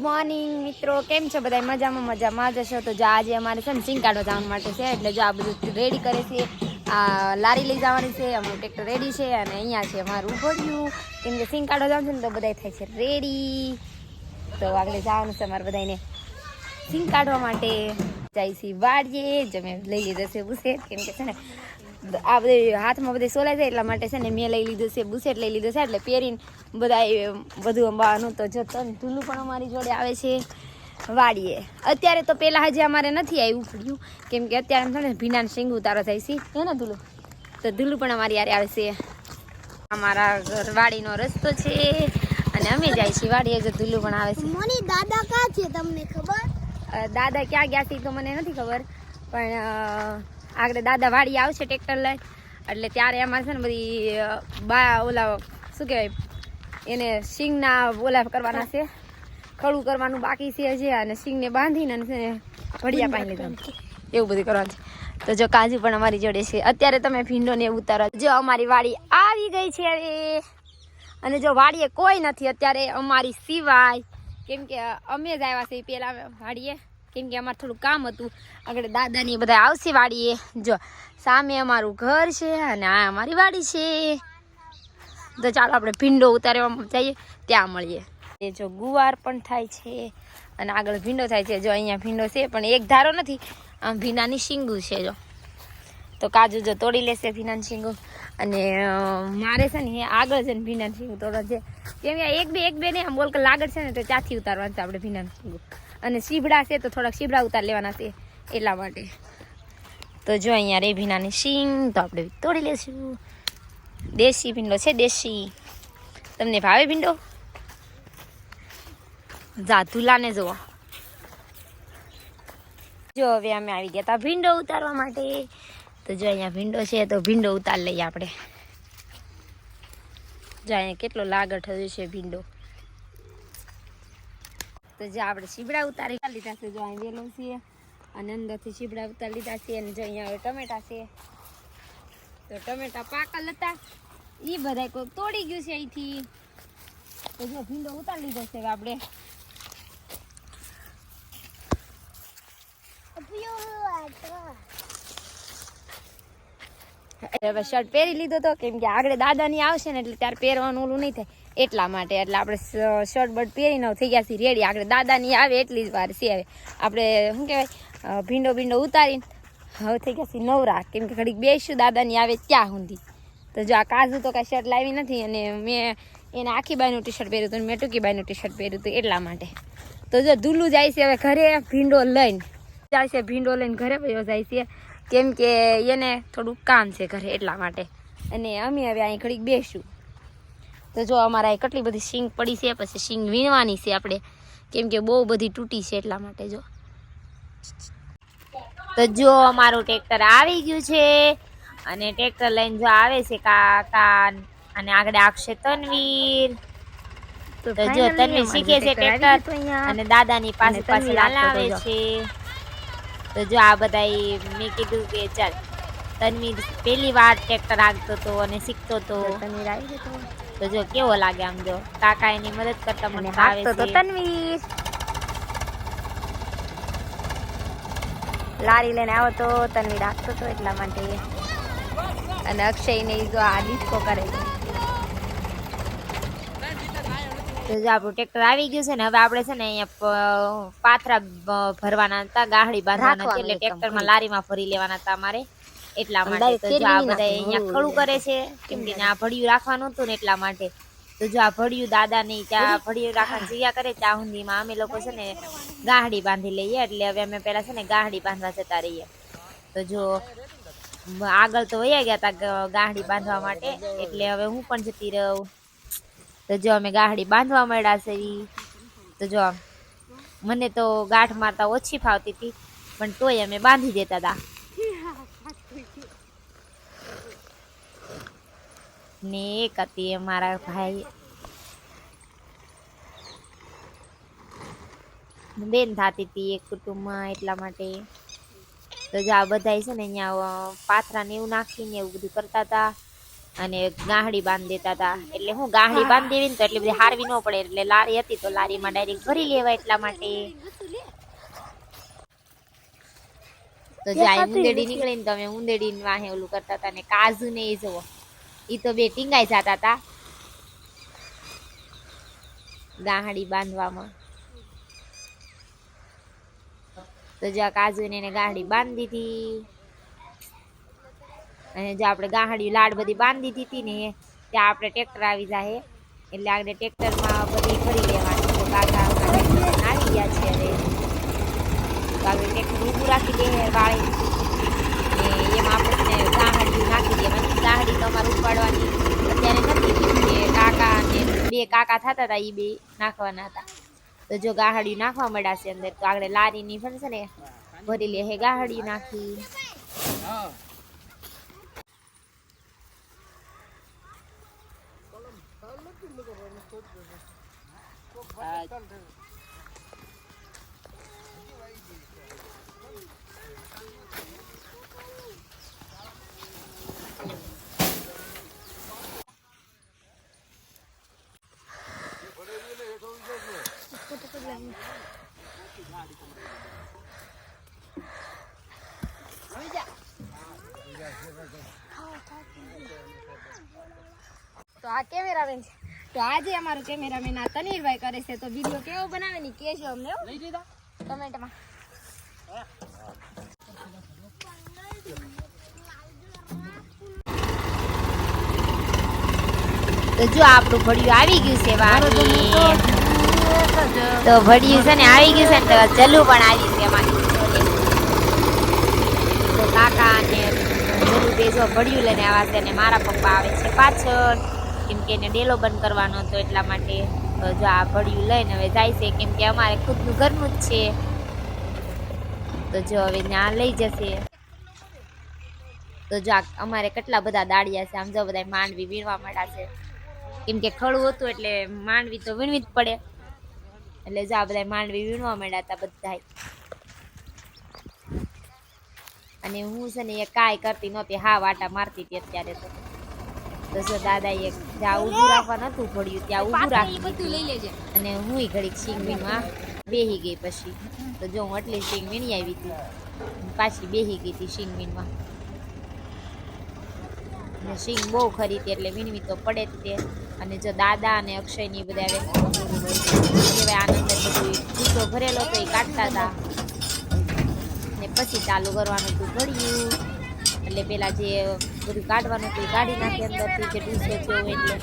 Morning મિત્રો. કેમ છો બધા મજામાં મજામાં. જશો તો જો આજે અમારે છે ને કાઢવા જવા માટે છે, એટલે જો આ બધું રેડી કરે છે. આ લારી લઈ જવાની છે, અમારું ટ્રેક્ટર રેડી છે, અને અહીંયા છે અમારું ઉભોડ્યું. કેમ કે કાઢવા જવાનું છે ને તો બધા થાય છે રેડી તો આગળ જવાનું છે અમારે બધાને સિંગ કાઢવા માટે. જાય છે વાડીએ. જમે લઈ લીધા છે બુસેટ કેમ કે છે ને આ બધી હાથમાં બધી સોલાઈ જાય એટલા માટે છે ને મેં લઈ લીધું છે બુસેટ લઈ લીધું છે એટલે પહેરીને બધા બધું અંબાવાનું તો જતો ધૂલું પણ અમારી જોડે આવે છે વાડીએ. અત્યારે તો પહેલાં હજી અમારે નથી આવ્યું પડ્યું કેમ કે અત્યારે છે ને ભીનાન શીંગ ઉતારો થાય છે. હે ને ધૂલું? તો ધૂલું પણ અમારી યારે આવે છે. અમારા ઘર વાડીનો રસ્તો છે અને અમે જાય છીએ વાડીએ જો ધૂલું પણ આવે છે. મને દાદા ક્યાં છે તમને ખબર? દાદા ક્યાં ગયા છે તો મને નથી ખબર પણ આગળ દાદા વાડી આવશે ટ્રેક્ટર લઈ એટલે ત્યારે એમાં છે ને બધી બા ઓલા શું કહેવાય એને સિંગના ઓલા કરવાના છે. ખડું કરવાનું બાકી છે હજી અને સિંગને બાંધીને ભડિયા પાણી લીધા એવું બધું કરવાનું છે. તો જો કાજુ પણ અમારી જોડે છે. અત્યારે તમે ભીંડોને એવું ઉતારો. જો અમારી વાડી આવી ગઈ છે હવે. અને જો વાડીએ કોઈ નથી અત્યારે અમારી સિવાય. કેમ કે અમે જ આવ્યા છીએ પહેલાં વાડીએ. કેમ કે અમારે થોડું કામ હતું. આગળ દાદાની બધા આવશે વાડીએ. જો, સામે અમારું ઘર છે અને આ અમારી વાડી છે. તો ચાલો આપણે ભીંડો ઉતારવા જઈએ, ત્યાં મળીએ. એ જો ગુવાર પણ થાય છે અને આગળ ભીંડો થાય છે. જો અહીંયા ભીંડો છે, પણ એક ધારો નથી, આમ ભીનાની શીંગું છે જો. તો કાજુ જો તોડી લેશે ભીનાની શીંગું. અને મારે છે ને આગળ છે ને ભીનાની શીંગું તોડવા છે. કેમ એક બે એક બે ને આમ બોલ લાગડ છે ને તો ત્યાંથી ઉતારવાનું છે આપણે ભીનાની શીંગું. અને શીબડા છે તો થોડાક શીબડા ઉતાર લેવાના છે એટલા માટે. તો જો અહીંયા રેભીનાની શીંગ, તો આપણે તોડી લેશું. દેશી ભીંડો છે, દેશી. તમને ભાવે ભીંડો? જાતુલાને જુઓ જો હવે અમે આવી ગયા હતા ભીંડો ઉતારવા માટે. તો જો અહીંયા ભીંડો છે, તો ભીંડો ઉતાર લઈએ આપણે. જો અહીંયા કેટલો લાગડ થયો છે ભીંડો. તો જે આપણે શીબડા ઉતારી લીધા છે જો અહીં વેલો છે અને અંદરથી શીબડા ઉતારી લીધા છે અને જો અહીંયા હવે ટમેટા છે. તો ટમેટા પાકલ હતા. એ બધા કોઈ તોડી ગયું છે અહીંથી. તો જો ભીંડો ઉતારી લીધો છે આપણે. હવે શર્ટ પહેરી લીધો તો કેમ કે આગળ દાદાની આવશે ને એટલે ત્યારે પહેરવાનું ઓલું નહીં થાય. એટલા માટે. એટલે આપણે શર્ટ બટ પહેરીને થઈ ગયા છીએ રેડી. આગળ દાદાની આવે એટલી જ વાર છે હવે. આપણે, શું કહેવાય ભીંડો ભીંડો ઉતારીને હવે થઈ ગયા છીએ નવરા. કેમ કે ઘડીક બેસીશું દાદાની આવે ત્યાં સુધી. તો જો આ કાજુ તો કાંઈ શર્ટ લાવી નથી અને મેં એને આખી બાયનું ટી શર્ટ પહેર્યું હતું મેં ટૂંકી બાયનું ટી શર્ટ પહેર્યું હતું એટલા માટે. તો જો ધૂલું જાય છે હવે ઘરે ભીંડો લઈને. જાય છે ભીંડો લઈને ઘરે, વયો જાય છે. કેમ કે એને થોડુંક કામ છે ઘરે એટલા માટે. અને અમે હવે અહીં ઘડીક બેસું તો જો અમારા કેટલી બધી શીંગ પડી છે પછી શીંગ વીણવાની છે આપણે. કેમ કે બહુ બધી તૂટી છે એટલા માટે જો. તો જો અમારું ટ્રેક્ટર આવી ગયું છે. અને ટ્રેક્ટર લઈને જો આવે છે કાકા અને આગળ આવશે તનવીર. તો જો તનવીર શીખે છે ટ્રેક્ટર અને દાદાની પાસે પાસે તનવીર લાવે આપતો છે. તો જો આ બધા મેં કીધું કે ચાલ તનવીર પહેલી વાર ટ્રેક્ટર આગતો હતો અને શીખતો હતો તો જો કેવો લાગે આમ જો? કાકા એની મદદ કરતા મને આવે તો છે. તનવીર. લારી લઈને આવો તો તનવીર આપતો તો એટલા માટે. અને અક્ષય ને જો આ ડિસ્કો કરે છે. તો જો આપણું ટ્રેક્ટર આવી ગયું છે ને હવે આપણે છે ને અહીંયા પાથરા ભરવાના હતા ગાહડી બાંધવાના એટલે ટ્રેક્ટરમાં લારીમાં ભરી લેવાના હતા અમારે. એટલા માટે તો જો આ બધા અહીંયા ખડું કરે છે. કેમ કે આ ભડિયું રાખવાનું હતું ને એટલા માટે. તો જો આ ભડિયું દાદા ને ત્યાં ભડિયું રાખવાની જગ્યા કરે ત્યાં સુધીમાં અમે લોકો છે ને ગાહડી બાંધી લઈએ. એટલે હવે અમે પેલા છે ને ગાહડી બાંધવા જતા રહીએ. તો જો આગળ તો વયા ગયા હતા ગાહડી બાંધવા માટે. એટલે હવે હું પણ જતી રહું. તો જો અમે ગાહડી બાંધવા મળ્યા છે. તો જો મને તો ગાંઠ મારતા ઓછી ફાવતી હતી પણ તોય અમે બાંધી દેતા હતા ને એક હતી એ મારા ભાઈ. બેન થતી હતી એક કુટુંબમાં એટલા માટે. તો જો આ બધા છે ને અહીંયા પાથરા ને એવું નાખીને એવું બધું કરતા હતા અને ગાહડી બાંધી દેતા હતા એટલે હું ગાહડી બાંધી દેવી ને તો એટલી બધી હારવી ન પડે. એટલે લારી હતી તો લારીમાં ડાયરેક્ટ ભરી લેવા એટલા માટે. તો જાય ઉંદેડી નીકળી ને તમે ઉંદેડી વાહે ઓલું કરતા હતા ને કાજુ ને એ જુઓ. ઈ તો બે ટીંગાઈ જતા હતા ગાહડી બાંધવામાં. તો જો આ કાજુ ને એને ગાહડી બાંધી દીધી. અને જો આપણે ગાહડી લાડ બધી બાંધી દીધી ને ત્યાં આપણે ટ્રેક્ટર આવી જાય એટલે આગળ ટ્રેક્ટરમાં બધી ફરી લેવાની. તો કાકા આવી ગયા છે હવે. આગળ ટ્રેક્ટર ઊભું રાખી દે, વાળી ને એમાં આપણે છે ને ગાહડી નાખી તમારે ઉપાડવાની. અત્યારે નથી કે કાકા ને બે કાકા થતા હતા એ બે નાખવાના હતા. તો જો ગાહડી નાખવા મળ્યા છે અંદર, તો આગળ લારીની છે ને ભરી લે હે ગાહડી નાખી. તો આ કેમેરામેન છે. તો આજે અમારો કેમેરામેન આ તનીરભાઈ કરે છે. તો વીડિયો કેવો બનાવે ને કહેજો અમને હો. કમેન્ટમાં. તો જો આપણું ભડિયું આવી ગયું છે વાડી તો ભડિયું. છે ને આવી ગયું છે ને તો જલ્લું પણ આવી છે અમારી તો કાકા અને જલ્લું બેસો ભડિયું લઈને આવા છે અને મારા પપ્પા આવે છે પાછળ. કે એને ડેલો બંધ કરવાનો હતો એટલા માટે જો આ ભડિયું લઈને હવે જાય છે. કેમ કે અમારે ખુદનું ઘરનું જ છે. તો જો હવે ત્યાં લઈ જશે. તો જો અમારે કેટલા બધા દાડિયા છે. આમ જો બધા માંડવી વીણવા માંડ્યા છે. કેમ કે ખડું હતું એટલે માંડવી તો વીણવી જ પડે. એટલે જો આ બધા માંડવી વીણવા માંડ્યા હતા બધા અને હું છે ને એ કાંઈ કરતી નહોતી. હા વાટા મારતી હતી અત્યારે તો. તો જો દાદા એક જ્યાં ઊભું રાખવા નતું પડ્યું ત્યાં ઊભું રાખી બધું લઈ લેજે. અને હું ઘડીક સિંગ બેહી ગઈ પછી. તો જો હું આટલી સિંગ આવી હતી પાછી બેહી ગઈ હતી સિંગ અને સિંગ બહુ ખરી હતી એટલે વીણવી તો પડે જ તે. અને જો દાદા અને અક્ષયની બધા કહેવાય આનંદ બધું ભરેલો તો એ કાઢતા હતા. ને પછી ચાલુ કરવાનું હતું ઘડિયું. એટલે પેલા જે બધું કાઢવાનું હતું કાઢી નાખી અંદરથી જે ડૂસો થયો હોય એટલે.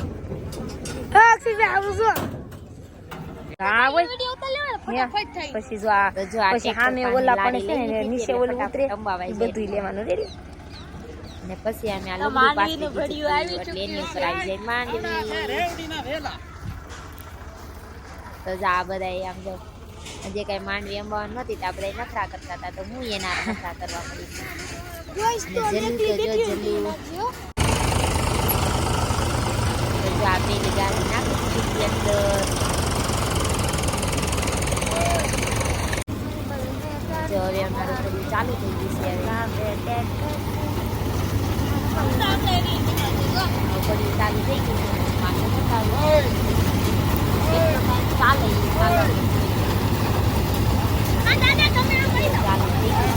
પછી જો આ પછી સામે ઓલા પણ છે ને નીચે ઓલું ઉતરે. બધું લેવાનું રેડી ને પછી અમે આ લુગડું પાછી દીધું એટલે એની ઉપર આવી જાય માંડવી તો જા આ બધા આમ જો જે કઈ માંડવી અંબાવાનું નહોતી તો આપણે નખરા કરતા હતા તો હું એના નખરા કરવા મળી અને જલ્લુ તો જો જલ્લુ તો જો આ પેલી ગાડી નાખી દીધી અંદર જો હવે અમારું બધું ચાલુ થઈ ગયું છે હવે હવે બધું ચાલુ થઈ ગયું છે માથે બતાવું. એટલો time ચાલે ઈ ચાલે. ચાલુ થઈ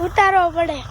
ઉતારવો પડે.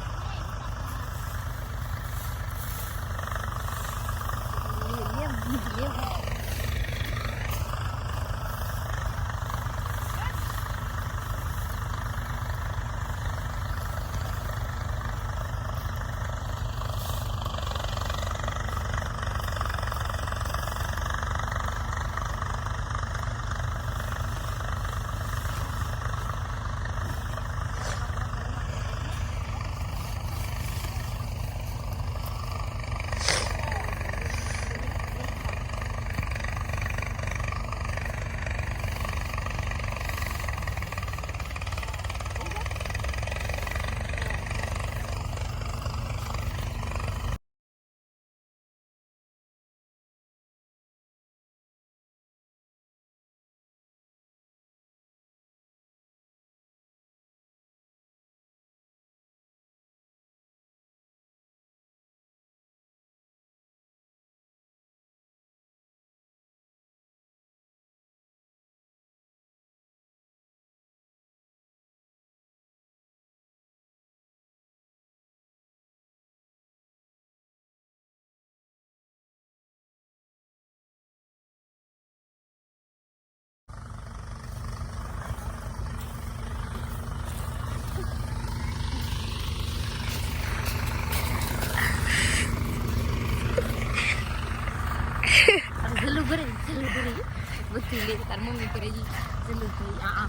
નહીં કરે ચલો ભાઈ આ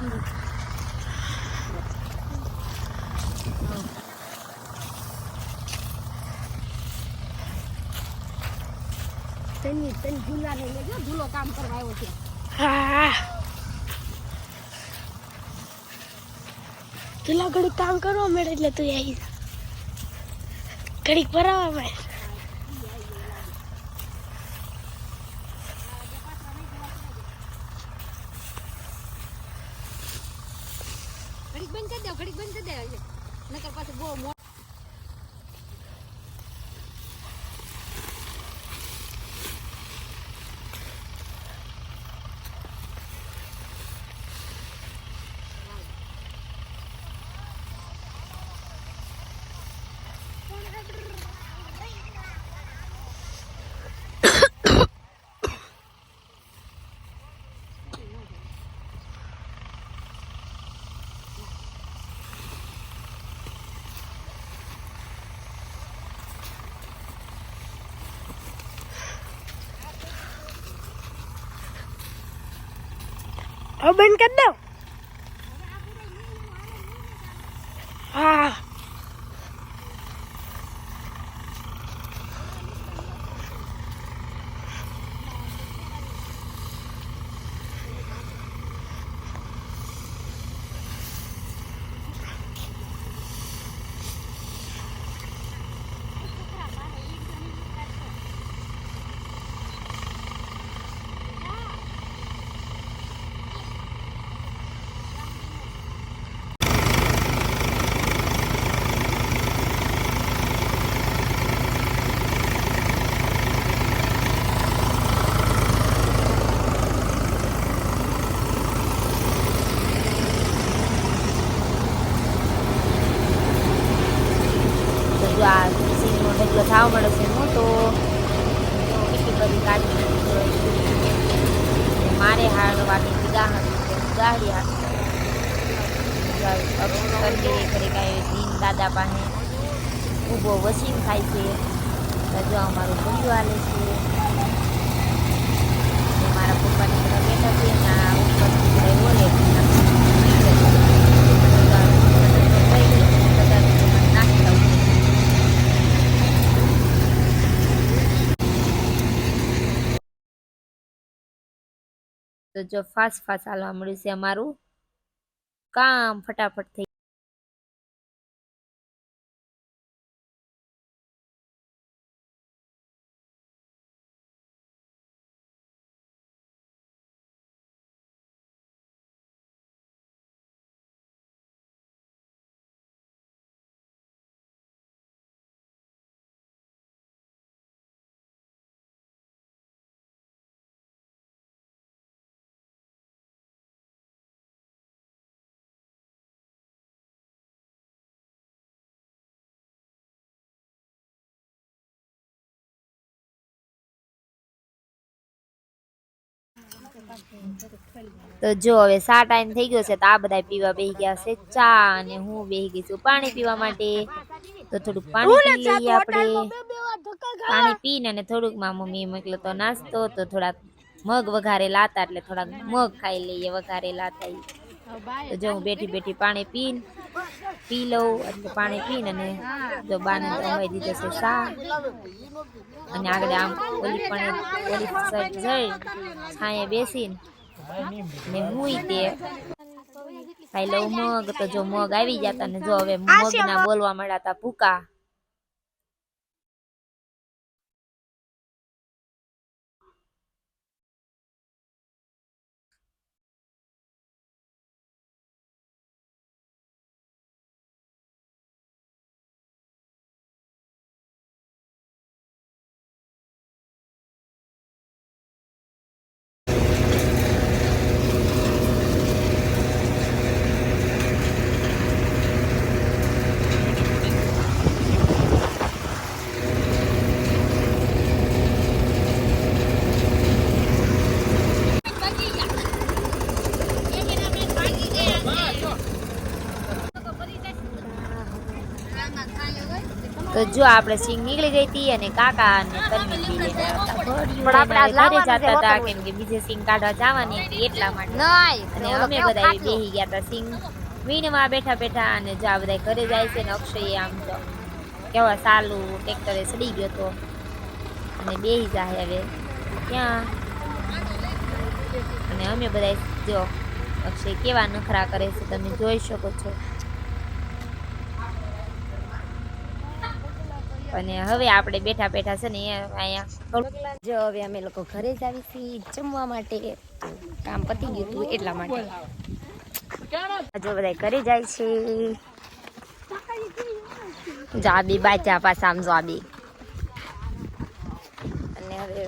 તેની તેન ભૂલા ને લેજો ભૂલો કામ કરવા આવ્યો છે કેટલા ઘડી કામ કરવા મળે એટલે તું આવી ઘડીક ભરાવા મળે બંધ કરી દઉં. જાવ મળે છે હું તો કેટલી બધી કાઢી મારે હાડવાની ગાહડી ગાહડી હાડી કરી કાંઈ દીન દાદા પાસે ઊભો વસીમ થાય છે રજવા અમારું ભૂલ્યું હાલે છે ને મારા પપ્પાની બધા બેઠા છે ને આ ઉપર બધા બોલે નાખી દઉં તો જો ફાસ્ટ ફાસ્ટ હાલવા મળ્યું છે અમારું. કામ ફટાફટ થઈ તો જો હવે સા ટાઈમ થઈ ગયો છે તો આ બધા પીવા બેહી ગયા છે. ચા અને હું બેહી ગઈ છું પાણી પીવા માટે. તો થોડુંક પાણી પી લઈએ આપણે. પાણી પીને અને થોડુંકમાં મમ્મી મોકલો તો નાસ્તો. તો થોડાક મગ વઘારેલા હતા એટલે થોડાક મગ ખાઈ લઈએ વઘારેલા હતા ઈ. તો જો હું બેઠી બેઠી પાણી પીન, પી લઉં, એટલે પાણી પીને અને જો બાને રમાઈ દીધો છે સા અને આગળ આમ ઓલી પણ, ઓલી સાઈડ જઈ, છાંયે બેસીને. ને હુંય તે ખાઈ લઉં મગ, તો જો મગ આવી જતા ને જો હવે મગના બોલવા મળ્યા હતા ભૂકા. તો જો આપણે સિંગ નીકળી ગઈ હતી અને કાકા અને તન્વી પણ આપણે ઘરે જતા હતા કેમ કે બીજે સિંગ કાઢવા જવાની હતી એટલા માટે. અને અમે બધા બેહી ગયા હતા સિંગ વીણમાં બેઠા બેઠા અને જો આ બધા ઘરે જાય છે ને અક્ષય આમ તો કેવા સાલું ટ્રેક્ટરે સડી ગયો તો. અને બેહી જાય હવે ક્યાં અને અમે બધા જો અક્ષય કેવા નખરા કરે છે તમે જોઈ શકો છો. અને હવે આપણે બેઠા બેઠા છે ને અહીંયા જો હવે અમે લોકો ઘરે જ આવી છીએ જમવા માટે. કામ પતી ગયું હતું એટલા માટે. જો બધા ઘરે જાય છે જાબી બાચા પાછા આમ જાબી અને હવે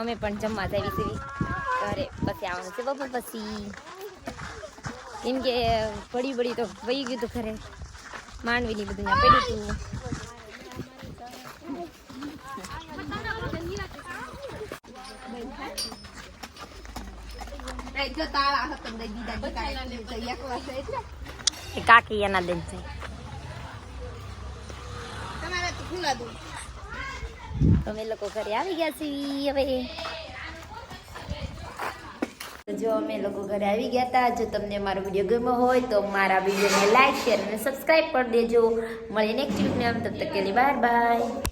અમે પણ જમવા જાવી છીએ. ઘરે પછી આવવાનું છે બપોર પછી. કેમ કે પડી પડી તો વહી ગયું હતું ઘરે. માંડવીની બધું પડ્યું હતું. એ કાકી એના બેન છે અમે લોકો ઘરે આવી ગયા છીએ હવે જો અમે લોકો ઘરે આવી ગયા હતા જો તમને મારો વીડિયો ગમ્યો હોય તો મારા વિડીયોને લાઈક શેર અને સબસ્ક્રાઈબ કરી દેજો મળીને નેક્સ્ટ આમ તબ તક કે બાય બાય